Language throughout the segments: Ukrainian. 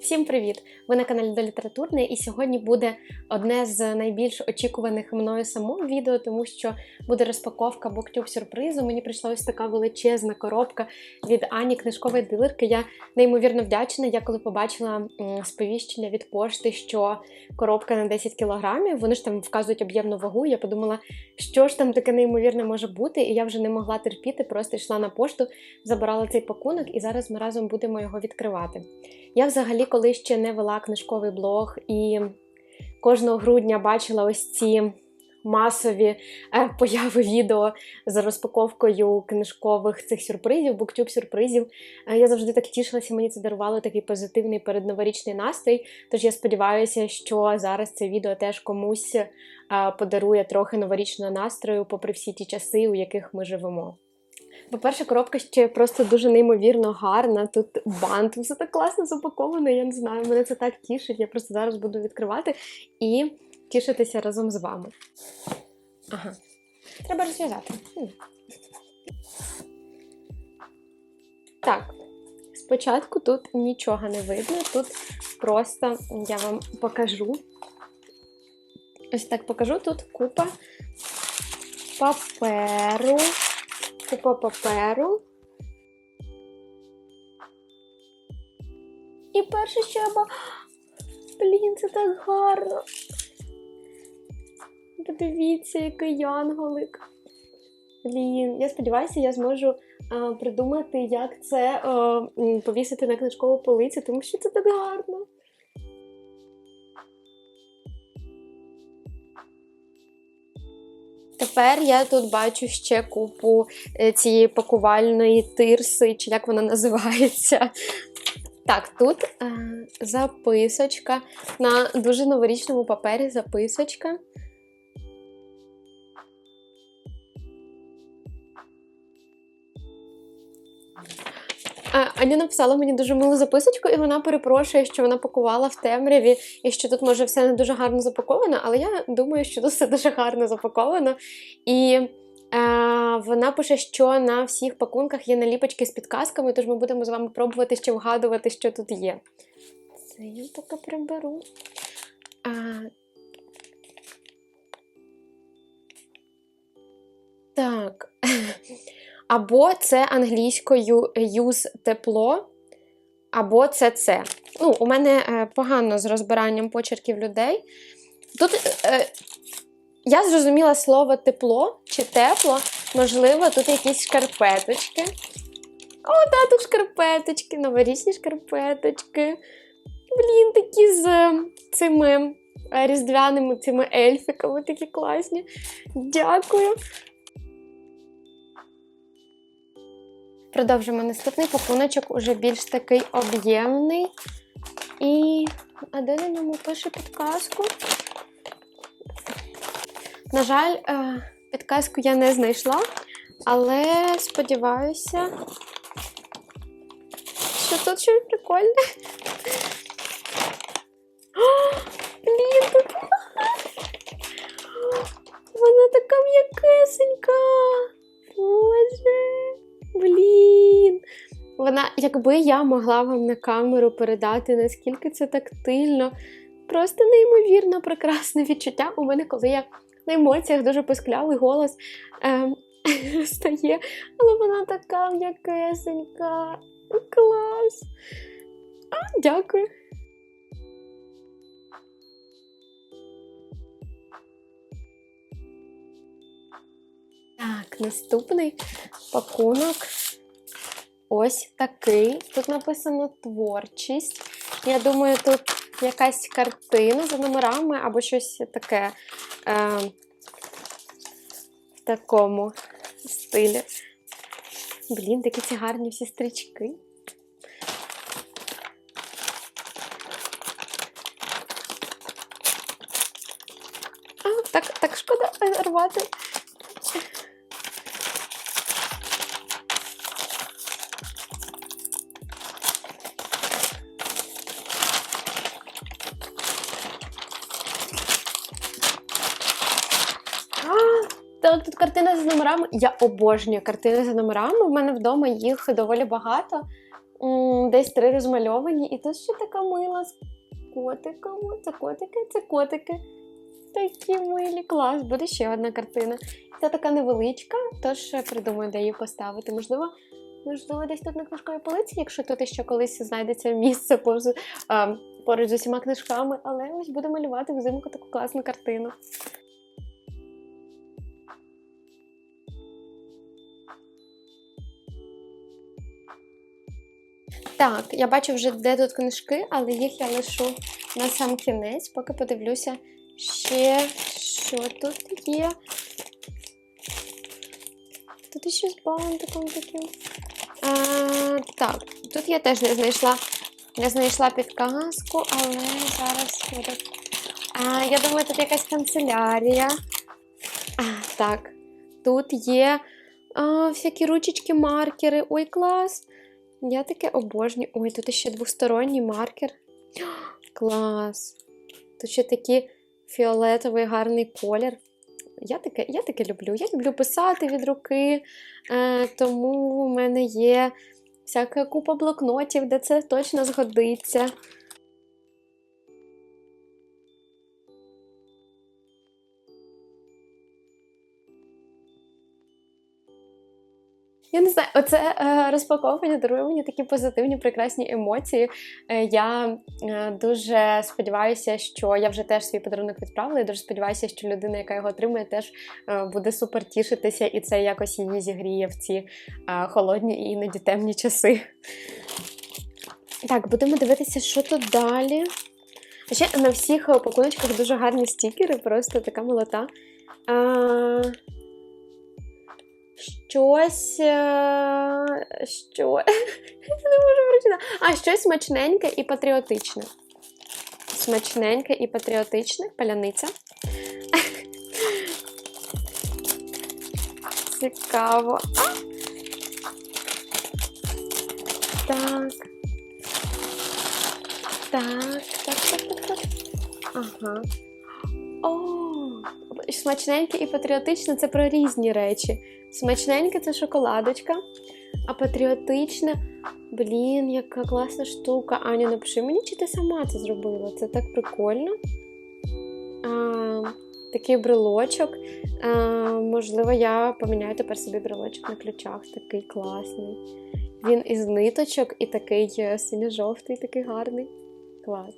Всім привіт! Ви на каналі до літературне, і сьогодні буде одне з найбільш очікуваних мною самою відео, тому що буде розпаковка BookTube сюрпризу. Мені прийшла ось така величезна коробка від Ані книжкової дилерки. Я неймовірно вдячна. Я коли побачила сповіщення від пошти, що коробка на 10 кілограмів, вони ж там вказують об'ємну вагу. Я подумала, що ж там таке неймовірне може бути, і я вже не могла терпіти, просто йшла на пошту, забирала цей пакунок, і зараз ми разом будемо його відкривати. Я взагалі, коли ще не вела книжковий блог і кожного грудня бачила ось ці масові е, появи відео з розпаковкою книжкових цих сюрпризів, буктюб сюрпризів. Е, я завжди так тішилася, мені це дарувало такий позитивний передноворічний настрій. Тож я сподіваюся, що зараз це відео теж комусь е, подарує трохи новорічного настрою, попри всі ті часи, у яких ми живемо. По-перше, коробка ще просто дуже неймовірно гарна. Тут бант, все так класно запаковано, я не знаю, мене це так тішить. Я просто зараз буду відкривати і тішитися разом з вами. Ага. Треба розв'язати. Так, спочатку тут нічого не видно, тут просто я вам покажу. Ось так покажу. Тут купа паперу купа паперу. І перше, що я ба... Блін, це так гарно. Подивіться, який янголик. Блін, я сподіваюся, я зможу а, придумати, як це а, повісити на книжкову полицю, тому що це так гарно. Тепер я тут бачу ще купу е, цієї пакувальної тирси, чи як вона називається. Так, тут е, записочка на дуже новорічному папері записочка. Аня написала мені дуже милу записочку, і вона перепрошує, що вона пакувала в темряві, і що тут може все не дуже гарно запаковано, але я думаю, що тут все дуже гарно запаковано. І е, вона пише, що на всіх пакунках є наліпочки з підказками, тож ми будемо з вами пробувати ще вгадувати, що тут є. Це я поки приберу. А, Так. Або це англійською use тепло, або це це. Ну, У мене е, погано з розбиранням почерків людей. Тут е, я зрозуміла слово тепло чи тепло, можливо, тут якісь шкарпеточки. О, да, тут шкарпеточки, новорічні шкарпеточки. Блін, такі з е, цими е, різдвяними цими ельфиками, такі класні. Дякую. Продовжимо наступний пакуночок, уже більш такий об'ємний. І. А де на ньому пише підказку? На жаль, е, підказку я не знайшла, але сподіваюся, що тут щось прикольне. Вона, якби я могла вам на камеру передати, наскільки це тактильно, просто неймовірно прекрасне відчуття у мене, коли я на емоціях дуже писклявий голос ем, стає, але вона така м'якесенька. Клас. А, Дякую. Так, наступний пакунок ось такий. Тут написано творчість. Я думаю, тут якась картина за номерами або щось таке е, в такому стилі. Блін, такі ці гарні всі стрічки. А, так, так шкода рвати. З номерами. Я обожнюю картини за номерами. У мене вдома їх доволі багато. десь три розмальовані, і тут ще така мила з котиками. Це котики, це котики. Такі милі, клас. Буде ще одна картина. Це така невеличка, тож придумаю, де її поставити. Можливо, можливо, десь тут на книжковій полиці, якщо тут ще колись знайдеться місце а, поруч з усіма книжками, але ось буду малювати взимку таку класну картину. Так, я бачу вже, де тут книжки, але їх я лишу на сам кінець, поки подивлюся ще, що тут є. Тут ще з бантиком таким. А, так, тут я теж не знайшла, не знайшла підказку, але зараз буду. А, я думаю, тут якась канцелярія. А, так, тут є а, всякі ручечки, маркери. Ой, клас! Я таке обожнюю. Ой, тут ще двосторонній маркер. Клас! Тут ще такий фіолетовий гарний колір. Я таке, я таке люблю. Я люблю писати від руки, е, тому в мене є всяка купа блокнотів, де це точно згодиться. Я не знаю, оце е, розпаковування дарує мені такі позитивні, прекрасні емоції. Е, я е, дуже сподіваюся, що я вже теж свій подарунок відправила. і Дуже сподіваюся, що людина, яка його отримує, теж буде супер тішитися, і це якось її зігріє в ці холодні і іноді темні часи. Так, будемо дивитися, що тут далі. Ще на всіх пакуночках дуже гарні стікери, просто така молота. А, щось. е, Що? Не можу прочитати. А, щось смачненьке і патріотичне. Смачненьке і патріотичне. Паляниця. Цікаво. А! Так. Так, так, так, так, так. Ага. О, смачненьке і патріотичне це про різні речі. Смачненьке це шоколадочка, а патріотичне, блін, яка класна штука. Аня, напиши мені, чи ти сама це зробила? Це так прикольно. А, такий брелочок. А, можливо, я поміняю тепер собі брелочок на ключах. Такий класний. Він із ниточок і такий е, синьо-жовтий, такий гарний. Клас.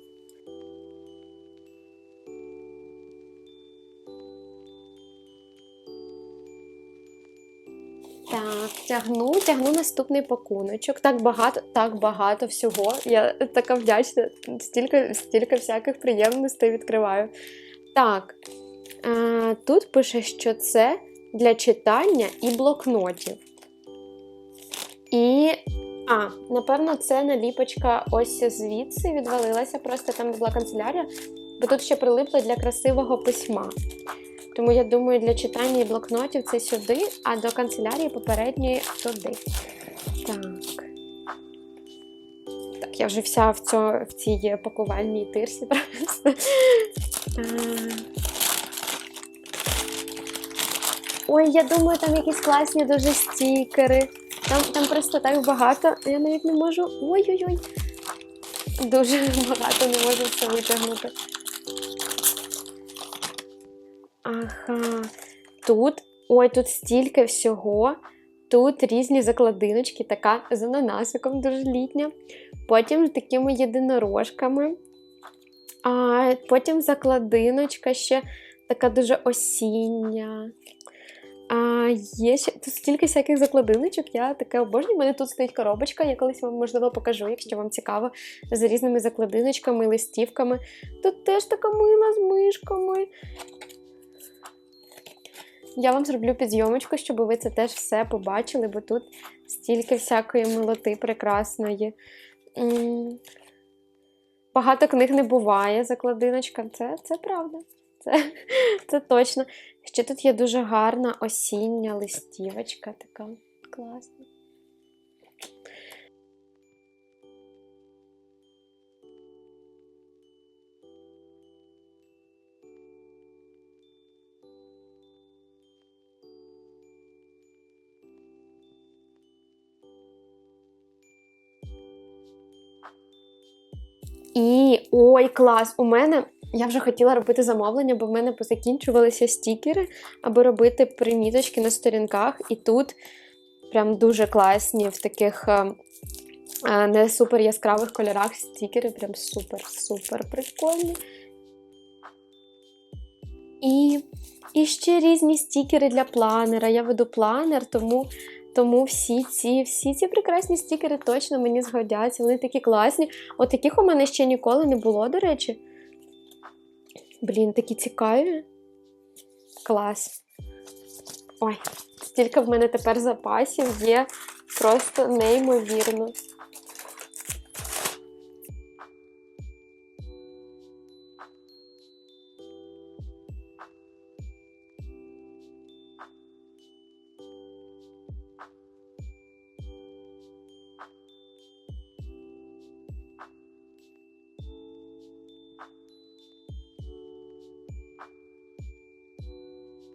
Тягну, тягну наступний пакуночок. Так багато, так багато всього. Я така вдячна, стільки, стільки всяких приємностей відкриваю. Так, е, тут пише, що це для читання і блокнотів. І. А, напевно, це наліпочка ось звідси відвалилася, просто там була канцелярія, бо тут ще прилипло для красивого письма. Тому я думаю, для читання і блокнотів це сюди, а до канцелярії попередньої туди. Так. Так, я вже вся в, цьо, в цій пакувальній тирсі. Ой, я думаю, там якісь класні дуже стікери. Там, там просто так багато. Я навіть не можу. Ой-ой-ой. Дуже багато не можу все витягнути. Ага. Тут, ой, тут стільки всього. Тут різні закладиночки, така з ананасиком дуже літня. Потім такими єдинорожками. А потім закладиночка ще така дуже осіння. А, Є ще тут стільки всяких закладиночок, я таке обожнюю. У мене тут стоїть коробочка, я колись вам, можливо, покажу, якщо вам цікаво, з різними закладиночками, листівками. Тут теж така мила з мишками. Я вам зроблю підйомочку, щоб ви це теж все побачили, бо тут стільки всякої милоти прекрасної. Багато книг не буває, закладиночка. Це, це правда. Це, це точно. Ще тут є дуже гарна осіння листівочка, така класна. Ой, клас! У мене я вже хотіла робити замовлення, бо в мене позакінчувалися стікери, аби робити приміточки на сторінках. І тут прям дуже класні в таких е, е, не супер яскравих кольорах стікери. Прям супер-супер прикольні. І, і ще різні стікери для планера. Я веду планер, тому. Тому всі ці всі ці прекрасні стікери точно мені згодяться. Вони такі класні. От таких у мене ще ніколи не було, до речі. Блін, такі цікаві. Клас. Ой, стільки в мене тепер запасів є просто неймовірно.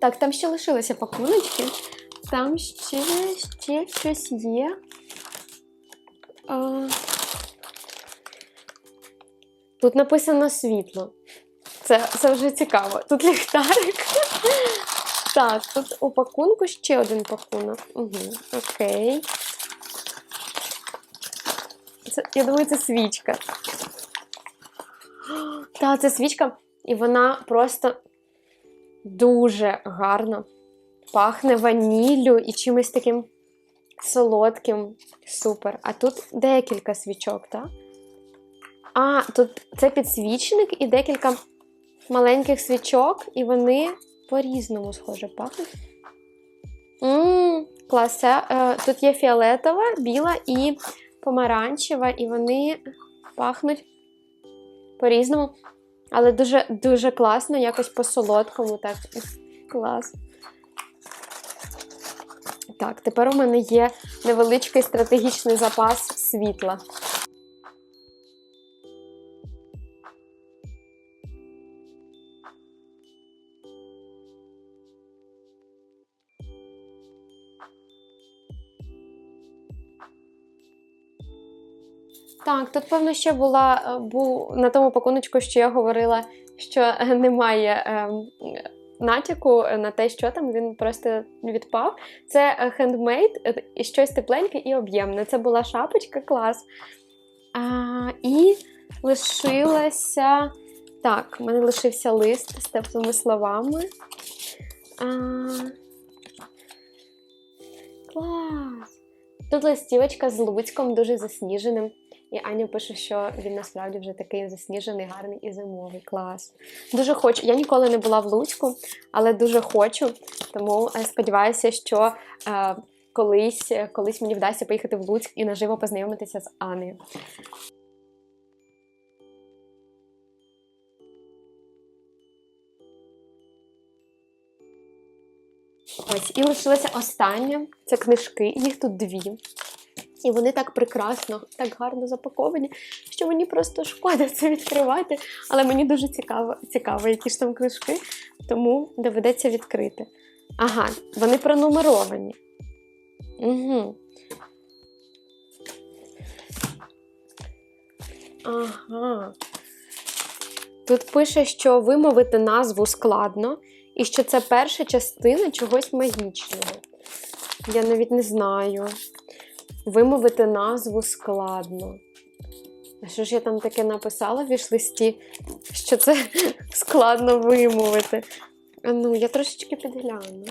Так, там ще лишилися пакуночки. Там ще, ще щось є. Тут написано світло. Це, це вже цікаво. Тут ліхтарик. Так, тут у пакунку ще один пакунок. Угу, Окей. Це, я думаю, це свічка. Так, це свічка, і вона просто дуже гарно пахне ваніллю і чимось таким солодким. Супер. А тут декілька свічок, так? А, тут це підсвічник і декілька маленьких свічок, і вони по-різному, схоже, пахнуть. Ммм, клас. Е, тут є фіолетова, біла і помаранчева, і вони пахнуть по-різному. Але дуже дуже класно, якось по-солодкому. так. Клас. Так, тепер у мене є невеличкий стратегічний запас світла. Так, тут, певно, ще була е, був на тому пакуночку, що я говорила, що немає ем, натяку на те, що там він просто відпав. Це хендмейд, щось тепленьке і об'ємне. Це була шапочка, клас. А, І лишилася. Так, у мене лишився лист з теплими словами. А, Клас! Тут листівочка з Луцьком, дуже засніженим. І Аня пише, що він насправді вже такий засніжений, гарний і зимовий клас. Дуже хочу. Я ніколи не була в Луцьку, але дуже хочу. Тому е, сподіваюся, що е, колись, колись мені вдасться поїхати в Луцьк і наживо познайомитися з Анею. Ось, і лишилося останнє. Це книжки, їх тут дві. І вони так прекрасно, так гарно запаковані, що мені просто шкода це відкривати. Але мені дуже цікаво, цікаво, які ж там книжки, тому доведеться відкрити. Ага, вони пронумеровані. Угу. Ага. Тут пише, що вимовити назву складно, і що це перша частина чогось магічного. Я навіть не знаю. Вимовити назву складно. А що ж я там таке написала в вішлисті, що це складно вимовити? Ну, я трошечки підгляну.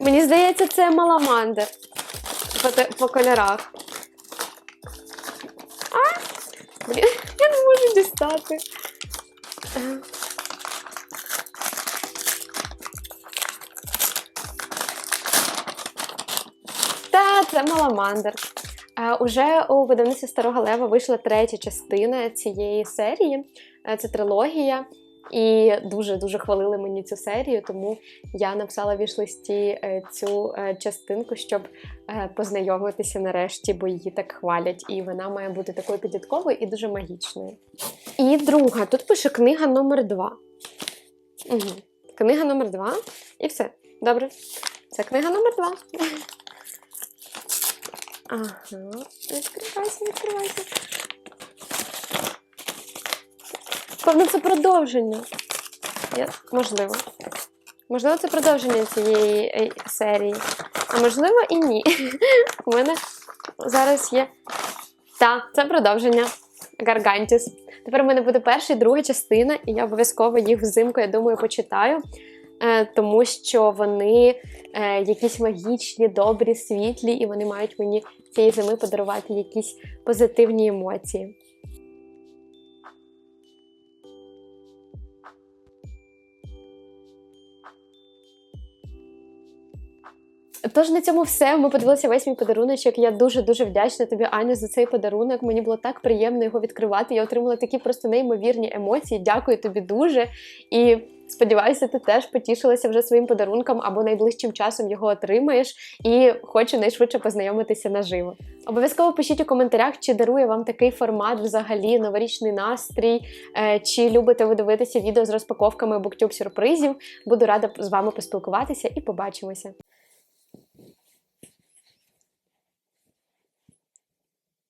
Мені здається, це маламандер по, по кольорах. А! Блін, я не можу дістати. Це маламандер. Е, Уже у видавництві Старого Лева вийшла третя частина цієї серії. Е, Це трилогія. І дуже-дуже хвалили мені цю серію, тому я написала в вішлисті е, цю частинку, щоб познайомитися нарешті, бо її так хвалять. І вона має бути такою підлітковою і дуже магічною. І друга, тут пише книга номер 2 Угу. Книга номер 2 І все. Добре. Це книга номер 2 Ага, відкривайся, відкривайся. Певно, це продовження. Я... Можливо. Можливо, це продовження цієї е, серії. А можливо, і ні. У мене зараз є. Та, це продовження. Гаргантіс. Тепер у мене буде перша і друга частина, і я обов'язково їх взимку, я думаю, почитаю. Е, тому що вони е, якісь магічні, добрі, світлі, і вони мають мені цієї зими подарувати якісь позитивні емоції. Тож на цьому все. Ми подивилися весь мій подаруночок. Я дуже дуже вдячна тобі, Аня, за цей подарунок. Мені було так приємно його відкривати. Я отримала такі просто неймовірні емоції. Дякую тобі дуже. І сподіваюся, ти теж потішилася вже своїм подарунком або найближчим часом його отримаєш. І хочу найшвидше познайомитися наживо. Обов'язково пишіть у коментарях, чи дарує вам такий формат взагалі новорічний настрій, е, чи любите ви дивитися відео з розпаковками BookTube сюрпризів. Буду рада з вами поспілкуватися і побачимося.